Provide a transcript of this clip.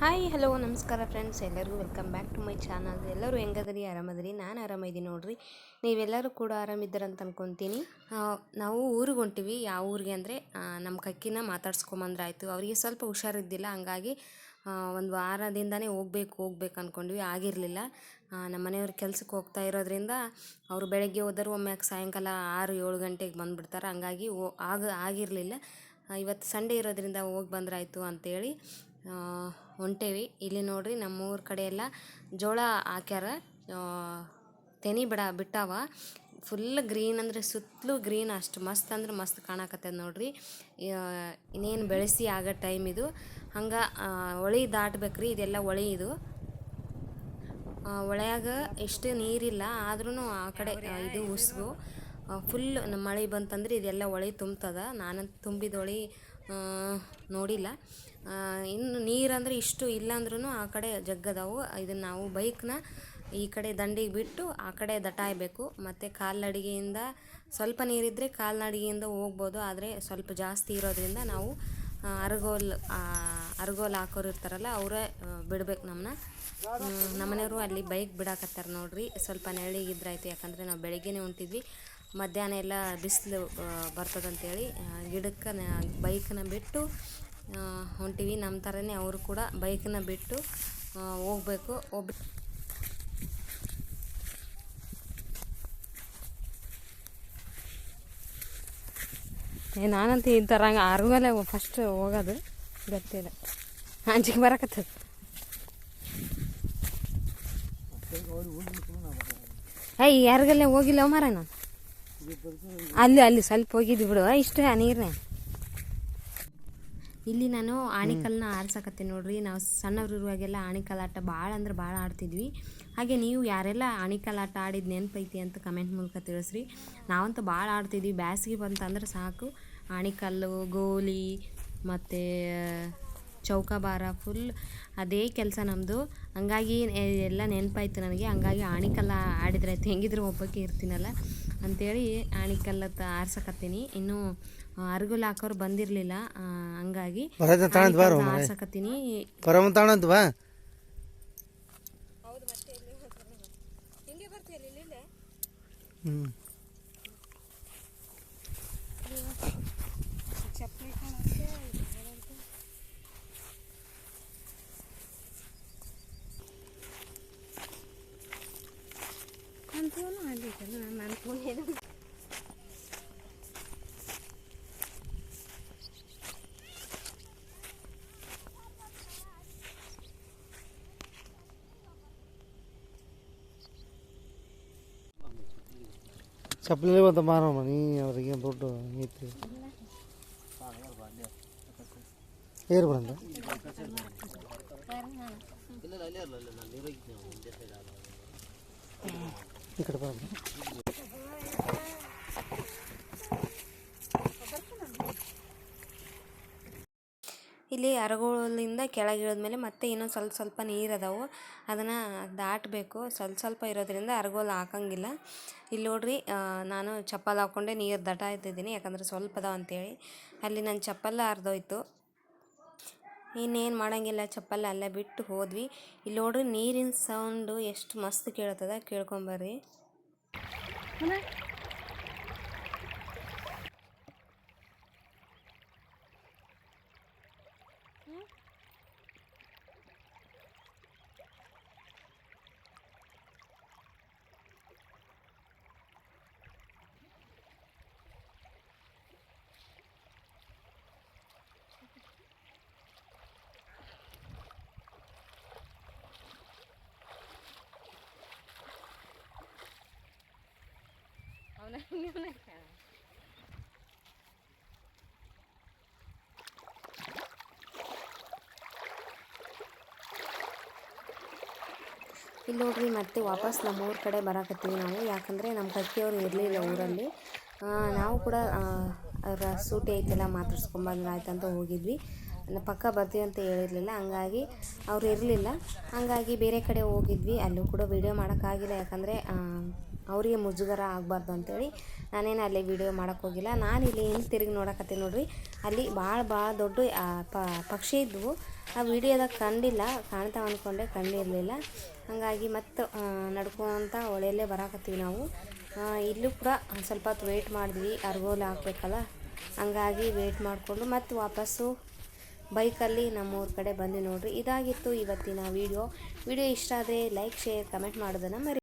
Hi hello ನಮಸ್ಕಾರ friends ಎಲ್ಲರಿಗೂ welcome back to my channel ಎಲ್ಲರೂ ಹೆಂಗದ್ರಿ? ಆರಾಮದ್ರಿ? ನಾನು ಆರಾಮಿದ್ದೀನಿ ನೋಡ್ರಿ. ನೀವೆಲ್ಲರೂ ಕೂಡ ಆರಾಮಿದ್ದೀರಂತ ಅನ್ಕೊತೀನಿ. ನಾವು ಊರಿಗೆ ಹೊಂಟಿವಿ. ಯಾವ ಊರಿಗೆ ಅಂದರೆ ನಮ್ಮ ಕಕ್ಕಿನ ಮಾತಾಡ್ಸ್ಕೊಂಬಂದ್ರೆ ಆಯಿತು ಅವರಿಗೆ ಸ್ವಲ್ಪ ಹುಷಾರಿದ್ದಿಲ್ಲ. ಹಂಗಾಗಿ ಒಂದು ವಾರದಿಂದನೇ ಹೋಗ್ಬೇಕು ಹೋಗ್ಬೇಕು ಅಂದ್ಕೊಂಡ್ವಿ ಆಗಿರಲಿಲ್ಲ. ನಮ್ಮ ಮನೆಯವ್ರ ಕೆಲಸಕ್ಕೆ ಹೋಗ್ತಾ ಇರೋದ್ರಿಂದ ಅವರು ಬೆಳಗ್ಗೆ ಹೋದರು. ಒಮ್ಮೆ ಸಾಯಂಕಾಲ ಆರು ಏಳು ಗಂಟೆಗೆ ಬಂದುಬಿಡ್ತಾರೆ. ಹಂಗಾಗಿ ಆಗ ಆಗಿರಲಿಲ್ಲ. ಇವತ್ತು ಸಂಡೇ ಇರೋದ್ರಿಂದ ಹೋಗಿ ಬಂದ್ರಾಯಿತು ಅಂತೇಳಿ. ಆ, ಹೊಂಟೇವಿ. ಇಲ್ಲಿ ನೋಡ್ರಿ ನಮ್ಮೂರ ಕಡೆ ಎಲ್ಲ ಜೋಳ ಹಾಕ್ಯಾರ. ತೆನಿ ಬಿಡ ಬಿಟ್ಟಾವ. ಫುಲ್ ಗ್ರೀನ್ ಅಂದರೆ ಸುತ್ತಲೂ ಗ್ರೀನ್ ಅಷ್ಟು. ಮಸ್ತ್ ಅಂದ್ರೆ ಮಸ್ತ್ ಕಾಣಕತ್ತದ ನೋಡ್ರಿ. ಇನ್ನೇನು ಬೆಳೆಸಿ ಆಗೋ ಟೈಮ್ ಇದು. ಹಂಗೆ ಹೊಳಿ ದಾಟ್ಬೇಕ್ರಿ. ಇದೆಲ್ಲ ಹೊಳಿ ಇದು. ಹೊಳೆಯಾಗ ಎಷ್ಟು ನೀರಿಲ್ಲ. ಆದ್ರೂ ಆ ಕಡೆ ಇದು ಉಸ್ಗು ಫುಲ್ ಮಳೆ ಬಂತಂದ್ರೆ ಇದೆಲ್ಲ ಹೊಳೆ ತುಂಬ್ತದ. ನಾನಂತ ತುಂಬಿದ ಹೊಳೆ ನೋಡಿಲ್ಲ. ಇನ್ನು ನೀರಂದರೆ ಇಷ್ಟು ಇಲ್ಲಾಂದ್ರೂ ಆ ಕಡೆ ಜಗ್ಗದವು. ಇದನ್ನು ನಾವು ಬೈಕ್ನ ಈ ಕಡೆ ದಂಡಿಗೆ ಬಿಟ್ಟು ಆ ಕಡೆ ದಟಾಯಬೇಕು. ಮತ್ತು ಕಾಲ್ನಡಿಗೆಯಿಂದ ಸ್ವಲ್ಪ ನೀರಿದ್ದರೆ ಕಾಲ್ನಡಿಗೆಯಿಂದ ಹೋಗ್ಬೋದು. ಆದರೆ ಸ್ವಲ್ಪ ಜಾಸ್ತಿ ಇರೋದ್ರಿಂದ ನಾವು ಅರಗೋಲ್ ಅರಗೋಲ್ ಹಾಕೋರು ಇರ್ತಾರಲ್ಲ, ಅವರೇ ಬಿಡ್ಬೇಕು ನಮ್ಮನ್ನ ನಮ್ಮನೆಯವರು ಅಲ್ಲಿ ಬೈಕ್ ಬಿಡಾಕತ್ತಾರ ನೋಡ್ರಿ. ಸ್ವಲ್ಪ ನೆರಳಿಗಿದ್ರಾಯ್ತು. ಯಾಕಂದರೆ ನಾವು ಬೆಳಗ್ಗೆನೇ ಹೊಂಟಿದ್ವಿ. ಮಧ್ಯಾಹ್ನ ಎಲ್ಲ ಬಿಸಿಲು ಬರ್ತದಂತೇಳಿ ಗಿಡಕ್ಕೆ ಬೈಕನ್ನ ಬಿಟ್ಟು ಹೊಂಟೀವಿ. ನಮ್ಮ ಥರನೇ ಅವರು ಕೂಡ ಬೈಕನ್ನ ಬಿಟ್ಟು ಹೋಗ್ಬೇಕು. ಒಬ್ಬ ಏ ನಾನಂತೂ ಈ ಥರ ಹಂಗೆ ಅರ್ಗಲೆ ಫಸ್ಟ್ ಹೋಗೋದು. ಗೊತ್ತಿಲ್ಲ ಅಂಜಿಕೆ ಬರಕತ್ತದ. ಏಯ್ ಯಾರಿಗಲ್ಲೇ ಹೋಗಿಲ್ಲ ಮಾರ ನಾನು. ಅಲ್ಲಿ ಅಲ್ಲಿ ಸ್ವಲ್ಪ ಹೋಗಿದ್ವಿ ಬಿಡು. ಇಷ್ಟೇ ನೀರನ್ನ ಇಲ್ಲಿ ನಾನು ಆಣಿಕಲ್ನ ಆಡ್ಸಕತ್ತೀನಿ ನೋಡ್ರಿ. ನಾವು ಸಣ್ಣವ್ರಿರುವಾಗೆಲ್ಲ ಆಣಿಕಲ್ ಆಟ ಭಾಳ ಅಂದ್ರೆ ಭಾಳ ಆಡ್ತಿದ್ವಿ. ಹಾಗೆ ನೀವು ಯಾರೆಲ್ಲ ಆಣಿಕಲ್ ಆಟ ಆಡಿದ ನೆನಪೈತಿ ಅಂತ ಕಮೆಂಟ್ ಮೂಲಕ ತಿಳಿಸ್ರಿ. ನಾವಂತೂ ಭಾಳ ಆಡ್ತಿದ್ವಿ. ಬ್ಯಾಸಿಗೆ ಬಂತಂದ್ರೆ ಸಾಕು. ಆಣಿಕಲ್ಲು, ಗೋಲಿ, ಮತ್ತು ಚೌಕಾಬಾರ ಫುಲ್ ಅದೇ ಕೆಲಸ ನಮ್ಮದು ಹಂಗಾಗಿ ಎಲ್ಲ ನೆನಪಾಯ್ತು ನನಗೆ. ಹಂಗಾಗಿ ಆಣಿಕಲ್ಲ ಆಡಿದ್ರಾಯ್ತು ಹೆಂಗಿದ್ರು ಒಬ್ಬಕ್ಕೆ ಇರ್ತೀನಲ್ಲ? ಅಂಥೇಳಿ ಆಣಿಕಲ್ಲ ಆರ್ಸಕತ್ತೀನಿ. ಇನ್ನೂ ಅರ್ಗುಲ್ ಹಾಕೋರು ಬಂದಿರಲಿಲ್ಲ. ಹಂಗಾಗಿ ಬರೋದ ತಾಣದ್ ಬಾರೋ ಆಣಿಕಲ್ನ ಆರ್ಸಕತ್ತೀನಿ ಪರಮ ತಾಣದ್ ಬಾ ಹ್ಞೂ ಚಪ್ಪಲಿ ಬಂತ ಮಾರಮ್ಮ ನೀ ಅವ್ರಿಗೆ ದುಡ್ಡು ಐತಿ ಏರ್ ಬಂದ ಈ ಕಡೆ ಬರಮ್ಮ ಇಲ್ಲಿ ಅರಗೋಲಿಂದ ಕೆಳಗೆ ಕೆಳಗಿಳಿದ್ಮೇಲೆ ಮತ್ತೆ ಇನ್ನೊಂದು ಸ್ವಲ್ಪ ಸ್ವಲ್ಪ ನೀರು ಅದಾವು. ಅದನ್ನು ದಾಟಬೇಕು. ಸ್ವಲ್ಪ ಸ್ವಲ್ಪ ಇರೋದ್ರಿಂದ ಅರಗೋಲು ಹಾಕಂಗಿಲ್ಲ. ಇಲ್ಲಿ ನೋಡ್ರಿ ನಾನು ಚಪ್ಪಲ್ ಹಾಕ್ಕೊಂಡೆ ನೀರು ದಟಾಯ್ತಿದ್ದೀನಿ. ಯಾಕಂದರೆ ಸ್ವಲ್ಪ ಅದಾವ ಅಂತೇಳಿ. ಅಲ್ಲಿ ನನ್ನ ಚಪ್ಪಲ್ಲ ಹರಿದೋಯ್ತು ಇನ್ನೇನು ಮಾಡಂಗಿಲ್ಲ ಚಪ್ಪಲ್ ಅಲ್ಲೇ ಬಿಟ್ಟು ಹೋದ್ವಿ. ಇಲ್ಲಿ ನೋಡ್ರಿ ನೀರಿನ ಸೌಂಡು ಎಷ್ಟು ಮಸ್ತ್ ಕೇಳ್ತದ ಕೇಳ್ಕೊಂಬರ್ರಿ ಇಲ್ಲಿ ನೋಡ್ರಿ, ಮತ್ತೆ ವಾಪಸ್ ನಮ್ಮ ಊರ ಕಡೆ ಬರಾಕತ್ತೀವಿ ನಾವು. ಯಾಕಂದರೆ ನಮ್ಮ ಕಕ್ಕಿಯವರು ಇರಲಿಲ್ಲ ಊರಲ್ಲಿ. ನಾವು ಕೂಡ ಅವರ ಸೂಟಿ ಐತೆಲ್ಲ ಮಾತಾಡ್ಸ್ಕೊಂಬಂದ್ರೆ ಆಯ್ತಂತ ಹೋಗಿದ್ವಿ. ಪಕ್ಕ ಬರ್ತೀವಿ ಅಂತ ಹೇಳಿರಲಿಲ್ಲ. ಹಂಗಾಗಿ ಅವ್ರು ಇರಲಿಲ್ಲ. ಹಂಗಾಗಿ ಬೇರೆ ಕಡೆ ಹೋಗಿದ್ವಿ. ಅಲ್ಲೂ ಕೂಡ ವೀಡಿಯೋ ಮಾಡೋಕ್ಕಾಗಿಲ್ಲ. ಯಾಕಂದರೆ ಅವರಿಗೆ ಮುಜುಗರ ಆಗಬಾರ್ದು ಅಂತೇಳಿ ನಾನೇನು ಅಲ್ಲಿ ವಿಡಿಯೋ ಮಾಡೋಕ್ಕೆ ಹೋಗಿಲ್ಲ. ನಾನು ಇಲ್ಲಿ ಹಿಂದೆ ತಿರುಗಿ ನೋಡಕತ್ತೀನಿ ನೋಡ್ರಿ. ಅಲ್ಲಿ ಭಾಳ ಭಾಳ ದೊಡ್ಡ ಪಕ್ಷಿ ಇದ್ವು. ಆ ವೀಡಿಯೋದಾಗ ಕಂಡಿಲ್ಲ. ಕಾಣ್ತಾವೆ ಅಂದ್ಕೊಂಡೆ ಕಂಡಿರಲಿಲ್ಲ. ಹಾಗಾಗಿ ಮತ್ತೆ ನಡ್ಕೊಂತ ಹೊಳೆಯಲ್ಲೇ ಬರಾಕತ್ತೀವಿ ನಾವು. ಇಲ್ಲೂ ಕೂಡ ಸ್ವಲ್ಪ ಹೊತ್ತು ವೆಯ್ಟ್ ಮಾಡಿದ್ವಿ. ಅರ್ಗೋಲ್ ಹಾಕ್ಬೇಕಲ್ಲ. ಹಂಗಾಗಿ ವೆಯ್ಟ್ ಮಾಡಿಕೊಂಡು ಮತ್ತೆ ವಾಪಸ್ಸು ಬೈಕಲ್ಲಿ ನಮ್ಮೂರ ಕಡೆ ಬಂದು ನೋಡ್ರಿ. ಇದಾಗಿತ್ತು ಇವತ್ತಿನ ವಿಡಿಯೋ ವಿಡಿಯೋ ಇಷ್ಟ ಆದರೆ ಲೈಕ್ ಶೇರ್ ಕಮೆಂಟ್ ಮಾಡೋದನ್ನು ಮರಿ